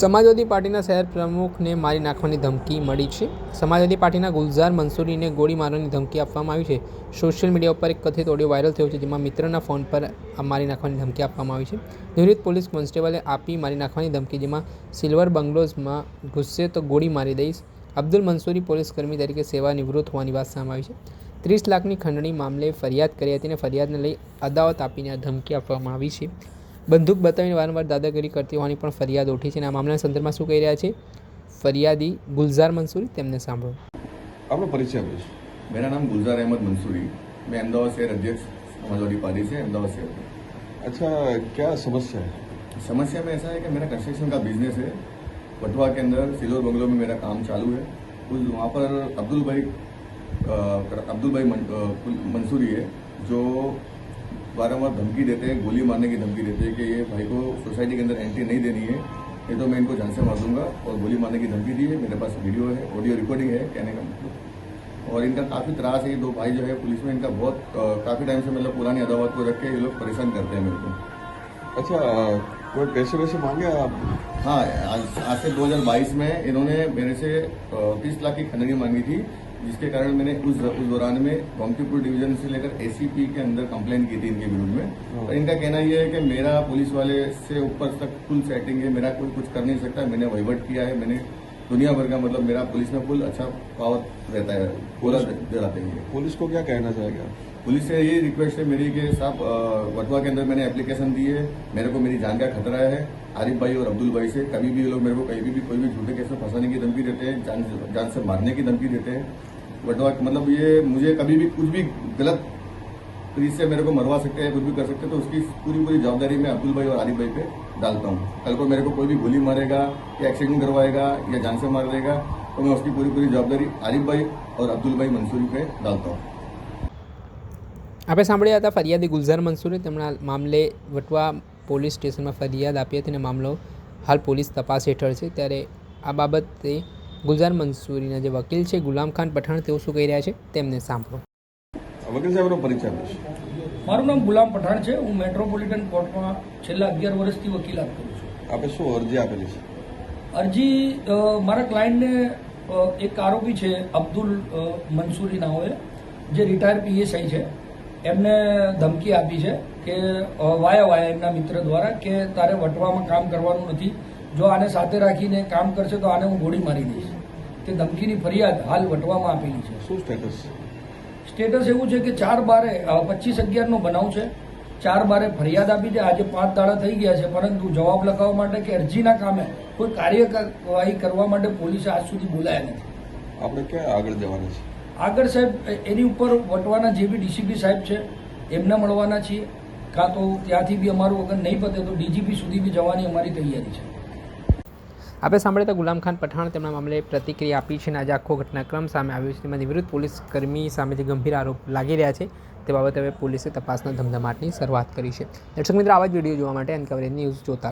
સમાજવાદી પાર્ટીના શહેર પ્રમુખને મારી નાખવાની ધમકી મળી છે. સમાજવાદી પાર્ટીના ગુલઝાર મંસૂરીને ગોળી મારવાની ધમકી આપવામાં આવી છે. સોશિયલ મીડિયા ઉપર એક કથિત ઓડિયો વાયરલ થયો છે, જેમાં મિત્રના ફોન પર મારી નાખવાની ધમકી આપવામાં આવી છે. નિવૃત્ત પોલીસ કોન્સ્ટેબલે આપી મારી નાખવાની ધમકી, જેમાં સિલ્વર બંગલોઝમાં ઘૂસશે તો ગોળી મારી દઈશ. અબ્દુલ મંસૂરી પોલીસ કર્મી તરીકે સેવા નિવૃત્ત હોવાની વાત સામે આવી છે. ત્રીસ લાખની ખંડણી મામલે ફરિયાદ કરી હતી અને ફરિયાદને લઈ અદાવત આપીને આ ધમકી આપવામાં આવી છે. બંદૂક બતાવીને વારંવાર દાદાગીરી કરતી હોવાની પણ ફરિયાદ ઉઠી છે અને આ મામલાના સંદર્ભમાં શું કહી રહ્યા છે ફરિયાદી ગુલઝાર મંસૂરી તેમને સાંભળો આપનો પરિચય આપીશ मेरा नाम गुलजार अहमद मंसूरी मैं अहमदाबाद शहर अध्यक्ष समाजवादी पार्टी से अहमदाबाद शहर में अच्छा क्या समस्या है समस्या में ऐसा है कि मेरा कंस्ट्रक्शन का बिजनेस है वटवा के अंदर सिल्वर बंगलो में मेरा काम चालू है उस वहाँ पर अब्दुल भाई अ, अब्दुल भाई मन, अ, मंसूरी है जो बारम्बार धमकी देते हैं गोली मारने की धमकी देते हैं कि ये भाई को सोसाइटी के अंदर एंट्री नहीं देनी है। ये तो मैं इनको जान से मार दूँगा और गोली मारने की धमकी दी है। मेरे पास वीडियो है ऑडियो रिकॉर्डिंग है कहने का मतलब। और इनका काफ़ी त्रास है ये दो भाई जो है पुलिस में इनका बहुत काफ़ी टाइम से मतलब पुरानी अदावत को रख के ये लोग परेशान करते हैं मेरे को। अच्छा कोई पैसे वैसे मांगे आप? हाँ आज आज से 2022 में इन्होंने मेरे से तीस लाख की खंडनी मांगी थी। जिसके कारण मैंने उस उस दौरान में गोमतीपुर डिवीज़न से लेकर एसीपी के अंदर कंप्लेन की थी इनके विरुद्ध में। और इनका कहना यह है कि मेरा पुलिस वाले से ऊपर तक फुल सेटिंग है मेरा कोई कुछ कर नहीं सकता मैंने वहीवट किया है मैंने दुनिया भर का मतलब मेरा पुलिस में फुल अच्छा पावर रहता है पूरा दिलाते हैं। पुलिस को क्या कहना चाहेगा? पुलिस से ये रिक्वेस्ट है मेरी कि साहब वटवा के अंदर मैंने एप्लीकेशन दी है मेरे को मेरी जान का खतरा है आरिफ भाई और अब्दुल भाई से। कभी भी ये लोग मेरे को कहीं भी, भी कोई भी झूठे केस में फंसाने की धमकी देते हैं जान जान से मारने की धमकी देते हैं। वटवा मतलब ये मुझे कभी भी कुछ भी गलत तरीके से मेरे को मरवा सकते हैं कुछ भी कर सकते हैं तो उसकी पूरी पूरी जवाबदारी मैं अब्दुल भाई और आरिफ भाई पे डालता हूँ कल को मेरे को कोई भी गोली मारेगा या एक्सीडेंट करवाएगा या जान से मार देगा तो मैं उसकी पूरी पूरी जवाबदारी आरिफ भाई और अब्दुल भाई मंसूरी पे डालता हूँ આપણે સાંભળ્યા હતા ફરિયાદી ગુલઝાર મંસૂરી તેમના મામલે વટવા પોલીસ સ્ટેશનમાં ફરિયાદ આપી હતી અને મામલો હાલ પોલીસ તપાસ હેઠળ છે ત્યારે આ બાબતે ગુલઝાર મંસૂરીના જે વકીલ છે ગુલામ ખાન પઠાણ તેઓ શું કહી રહ્યા છે? તેમને સાંભળો. વકીલ સાહેબનો પરિચય મારું નામ ગુલામ પઠાણ છે. હું મેટ્રોપોલિટન કોર્ટમાં છેલ્લા અગિયાર વર્ષથી વકીલાત કરું છું. આપે શું અરજી આપેલી છે? અરજી મારા ક્લાયન્ટને એક આરોપી છે અબ્દુલ મંસૂરી નાઓએ જે રિટાયર પીએસઆઈ છે. એમને ધમકી આપી છે કે વાયા વાયા એમના મિત્ર દ્વારા કે તારે વટવામાં કામ કરવાનું નથી. જો આને સાથે રાખીને કામ કરશે તો આને હું ગોળી મારી દઈશ. તે ધમકીની ફરિયાદ હાલ વટવામાં આપેલી છે. શું સ્ટેટસ સ્ટેટસ એવું છે કે ચાર બારે પચીસ અગિયારનો બનાવ છે. ચાર બારે ફરિયાદ આપી છે આજે પાંચ દાડા થઈ ગયા છે પરંતુ જવાબ લખાવવા માટે કે અરજીના કામે કોઈ કાર્યવાહી કરવા માટે પોલીસે આજ સુધી બોલાયા નથી. આપણે ક્યાં આગળ જવાના છે આગળ સાહેબ એની ઉપર વટવાના જે બી ડીસીપી સાહેબ છે એમને મળવાના છીએ. કાં તો ત્યાંથી બી અમારું વગર નહીં પતે તો ડીજીપી સુધી બી જવાની અમારી તૈયારી છે. આપણે સાંભળ્યા ગુલામ ખાન પઠાણ તેમના મામલે પ્રતિક્રિયા આપી છે અને આજે આખો ઘટનાક્રમ સામે આવ્યો છે. તેમાં નિવૃત્ત પોલીસ કર્મી સામે જે ગંભીર આરોપ લાગી રહ્યા છે. તે બાબતે હવે પોલીસે તપાસના ધમધમાટની શરૂઆત કરી છે. દર્શક મિત્રો, આવા જ વીડિયો જોવા માટે અનકવરેજ ન્યૂઝ જોતા